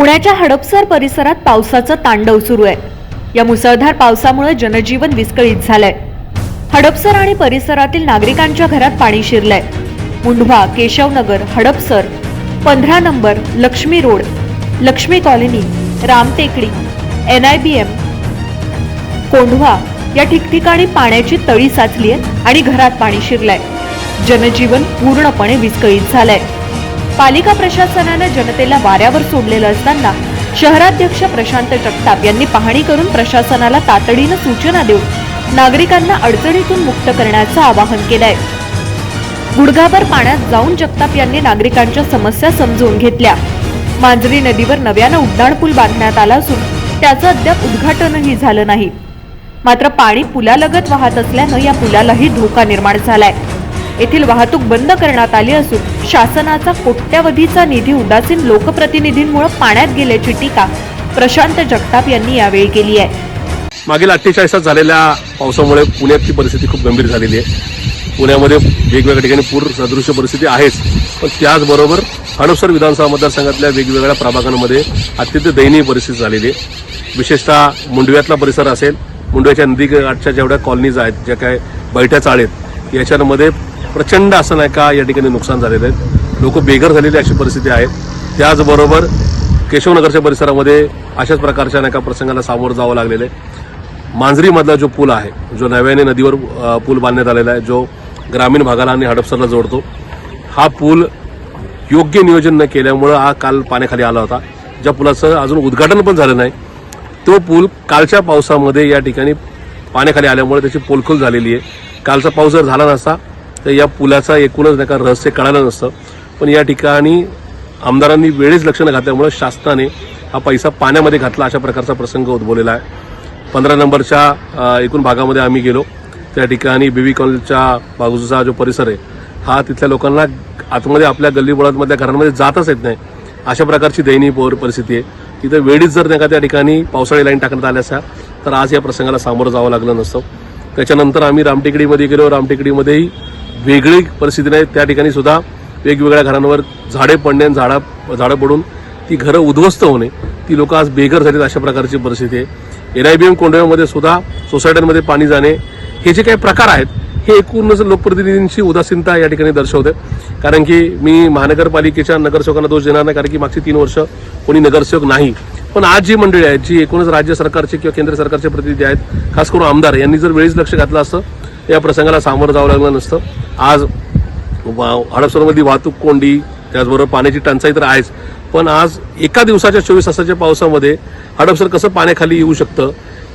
पुण्याच्या हडपसर परिसरात पावसाचं तांडव सुरू आहे. या मुसळधार पावसामुळे जनजीवन विस्कळीत झालंय. हडपसर आणि परिसरातील नागरिकांच्या घरात पाणी शिरलंय. मुंढवा केशवनगर हडपसर पंधरा number Laxmi road Laxmi colony Ramtekdi N I B M Kondhwa या ठिकठिकाणी पाण्याची तळी साचली आहे आणि घरात पाणी शिरलंय. जनजीवन पूर्णपणे विस्कळीत झालंय. पालिका प्रशासनानं जनतेला वाऱ्यावर सोडलेलं असताना शहराध्यक्ष प्रशांत जगताप यांनी पाहणी करून प्रशासनाला तातडीनं सूचना देऊन नागरिकांना अडचणीतून मुक्त करण्याचं आवाहन केलंय. गुडघाभर पाण्यात जाऊन जगताप यांनी नागरिकांच्या समस्या समजून घेतल्या. मांजरी नदीवर नव्यानं उड्डाणपूल बांधण्यात आला असून त्याचं अद्याप उद्घाटनही झालं नाही. मात्र पाणी पुलालगत वाहत असल्यानं या पुलालाही धोका निर्माण झालाय. येथील वाहतूक बंद करण्यात आली असून शासनाचा कोट्यवधीचा निधी उदासीन लोकप्रतिनिधींमुळे पाण्यात गेल्याची टीका प्रशांत जगताप यांनी यावेळी केली आहे. मागील अठ्ठेचाळीसात झालेल्या पावसामुळे पुण्याची परिस्थिती खूप गंभीर झालेली आहे. पुण्यामध्ये वेगवेगळ्या ठिकाणी पूर सदृश्य परिस्थिती आहेच. पण त्याचबरोबर हडपसर विधानसभा मतदारसंघातल्या वेगवेगळ्या प्रभागांमध्ये अत्यंत दयनीय परिस्थिती झालेली आहे. विशेषतः मुंडव्यातला परिसर असेल मुंडव्याच्या नदीकाठच्या जेवढ्या कॉलनीज आहेत ज्या काय बैठ्या चाळेत याच्यामध्ये प्रचंड असं नाही का या ठिकाणी नुकसान झालेलं आहे. लोक बेघर झालेली अशी परिस्थिती आहे. त्याचबरोबर केशवनगरच्या परिसरामध्ये अशाच प्रकारच्या नाही का प्रसंगाला सामोरं जावं लागलेलं आहे. मांजरीमधला जो पूल आहे जो नव्याने नदीवर पूल बांधण्यात आलेला आहे जो ग्रामीण भागाला आणि हडपसरला जोडतो हा पूल योग्य नियोजन न केल्यामुळं हा काल पाण्याखाली आला होता. ज्या पुलाचं अजून उद्घाटन पण झालं नाही तो पूल कालच्या पावसामध्ये या ठिकाणी पाण्याखाली आल्यामुळे त्याची पोलखोल झालेली आहे. कालचा पाऊस जर झाला नसता तर या पुलाचा एकूणच नाही का रहस्य कळालं नसतं पण या ठिकाणी आमदारांनी वेळेच लक्ष न घातल्यामुळे शासनाने हा पैसा पाण्यामध्ये घातला अशा प्रकारचा प्रसंग उद्भवलेला आहे. पंधरा नंबरच्या एकूण भागामध्ये आम्ही गेलो. त्या ठिकाणी बीबी कॉलेजच्या बाजूचा जो परिसर आहे हा तिथल्या लोकांना आतमध्ये आपल्या गल्लीबोळांमधल्या घरांमध्ये जातच येत नाही. अशा प्रकारची दयनीय पोर परिस्थिती आहे. तिथं वेळीच जर नाही का त्या ठिकाणी पावसाळी लाईन टाकण्यात आल्या असा तर आज या प्रसंगाला सामोरं जावं लागलं नसतं. त्याच्यानंतर आम्ही रामटेकडीमध्ये गेलो. रामटेकडीमध्येही वेगळी परिस्थिती नाही. त्या ठिकाणी सुद्धा वेगवेगळ्या घरांवर झाडे पडणे आणि झाडा झाडं पडून ती घरं उद्ध्वस्त होणे ती लोक आज बेघर झालीत अशा प्रकारची परिस्थिती आहे. एन आय बी एम कोंडव्यामध्ये सुद्धा सोसायट्यांमध्ये पाणी जाणे हे जे काही प्रकार आहेत हे एकूणच लोकप्रतिनिधींची उदासीनता या ठिकाणी दर्शवते. कारण की मी महानगरपालिकेच्या नगरसेवकांना दोष देणार नाही कारण की मागची तीन वर्ष कोणी नगरसेवक नाही. पण आज जी मंडळी आहेत जी एकूणच राज्य सरकारचे किंवा केंद्र सरकारचे प्रतिनिधी आहेत खास करून आमदार यांनी जर वेळीच लक्ष घातलं असतं या प्रसंगाला सामोरं जावं लागलं नसतं. आज वा- हडपसरमधली वाहतूक कोंडी त्याचबरोबर पाण्याची टंचाई तर आहेच. पण आज एका दिवसाच्या चोवीस तासाच्या पावसामध्ये हडपसर कसं पाण्याखाली येऊ शकतं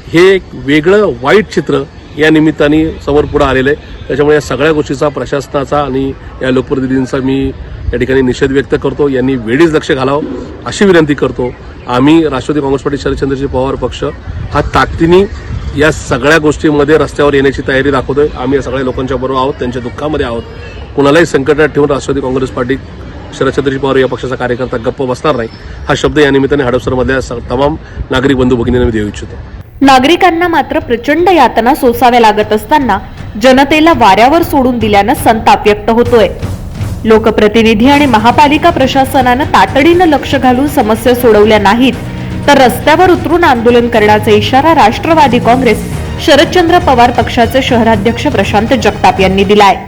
हे एक वेगळं वाईट चित्र या निमित्ताने समोर पुढे आलेलं आहे. त्याच्यामुळे या सगळ्या गोष्टीचा प्रशासनाचा आणि या लोकप्रतिनिधींचा मी या ठिकाणी निषेध व्यक्त करतो. यांनी वेळीच लक्ष घालावं. अशी विनंती करतो. आम्ही राष्ट्रवादी काँग्रेस पार्टी शरदचंद्रजी पवार पक्ष हा ताकदीने या सगळ्या गोष्टींमध्ये रस्त्यावर येण्याची तयारी दाखवतोय. आम्ही या सगळ्या लोकांच्या बरोबर आहोत त्यांच्या दुःखामध्ये आहोत. कुणालाही संकटात ठेवून राष्ट्रवादी काँग्रेस पार्टी शरदचंद्रजी पवार या पक्षाचा कार्यकर्ता गप्प बसणार नाही. हा शब्द या निमित्ताने हडपसरमधल्या तमाम नागरी बंधू भगिनींना मी देऊ इच्छितो. नागरिकांना मात्र प्रचंड यातना सोसाव्या लागत असताना जनतेला वाऱ्यावर सोडून दिल्यानं संताप व्यक्त होतोय. लोकप्रतिनिधी आणि महापालिका प्रशासनानं तातडीनं लक्ष घालून समस्या सोडवल्या नाहीत. तर रस्त्यावर उतरून आंदोलन करण्याचा इशारा राष्ट्रवादी काँग्रेस शरदचंद्र पवार पक्षाचे शहराध्यक्ष प्रशांत जगताप यांनी दिलाय.